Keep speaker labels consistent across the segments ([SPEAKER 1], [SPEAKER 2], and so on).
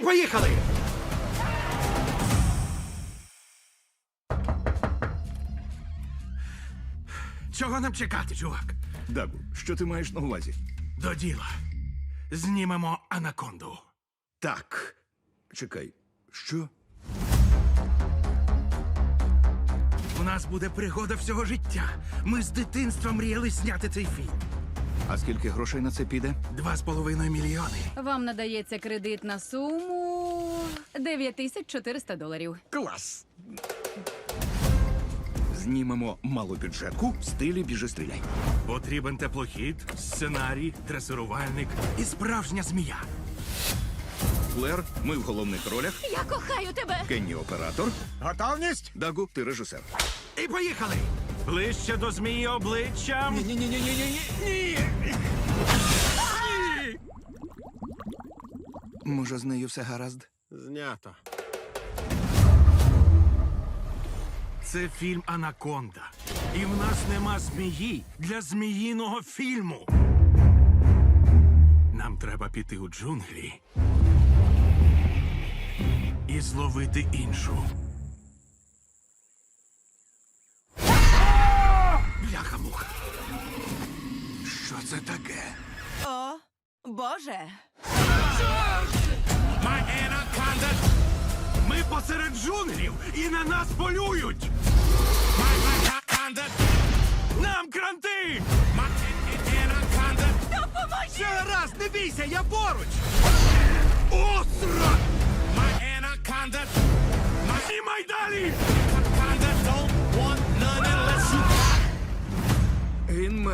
[SPEAKER 1] поїхали! Чого нам чекати, чувак?
[SPEAKER 2] Дагу, що ти маєш на увазі?
[SPEAKER 1] До діла. Знімемо анаконду.
[SPEAKER 2] Так. Чекай, що?
[SPEAKER 1] У нас буде пригода всього життя. Ми з дитинства мріяли зняти цей фільм.
[SPEAKER 2] А скільки грошей на це піде?
[SPEAKER 1] Два з половиною мільйони.
[SPEAKER 3] Вам надається кредит на суму 9400 доларів.
[SPEAKER 2] Клас! Знімемо малобюджетку в стилі біжи стріляй.
[SPEAKER 1] Потрібен теплохід, сценарій, дресирувальник і справжня змія.
[SPEAKER 2] Флер, ми в головних ролях.
[SPEAKER 3] Я кохаю тебе!
[SPEAKER 2] Кенні оператор.
[SPEAKER 1] Готовність?
[SPEAKER 2] Дагу, ти режисер.
[SPEAKER 1] І поїхали! Ближче до змії обличчям.
[SPEAKER 2] ні ні ні ні ні ні Може, з нею все гаразд?
[SPEAKER 4] Знято.
[SPEAKER 1] Це фільм Анаконда. І в нас нема змії для зміїного фільму. Нам треба піти у джунглі і зловити іншу.
[SPEAKER 5] Боже.
[SPEAKER 1] My Anaconda! Ми посеред джунглів і на нас полюють! My Anaconda! Нам кранти! My Anaconda! Допоможіть! Все гаразд, не бійся, я поруч! Остра! My Anaconda! Знімай далі!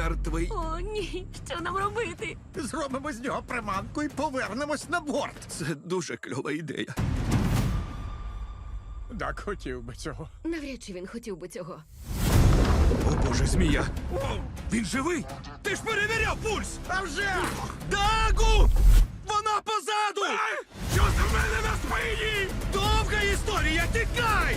[SPEAKER 2] Мертвий.
[SPEAKER 3] О, ні, що нам робити?
[SPEAKER 4] Зробимо з нього приманку і повернемось на борт.
[SPEAKER 2] Це дуже кльова ідея.
[SPEAKER 4] Так хотів би цього.
[SPEAKER 3] Навряд чи він хотів би цього.
[SPEAKER 2] О боже, змія!
[SPEAKER 1] Він живий! Ти ж перевіряв пульс!
[SPEAKER 4] А вже!
[SPEAKER 1] Дагу! Вона позаду! Що за мене на спині? Довга історія, тікай!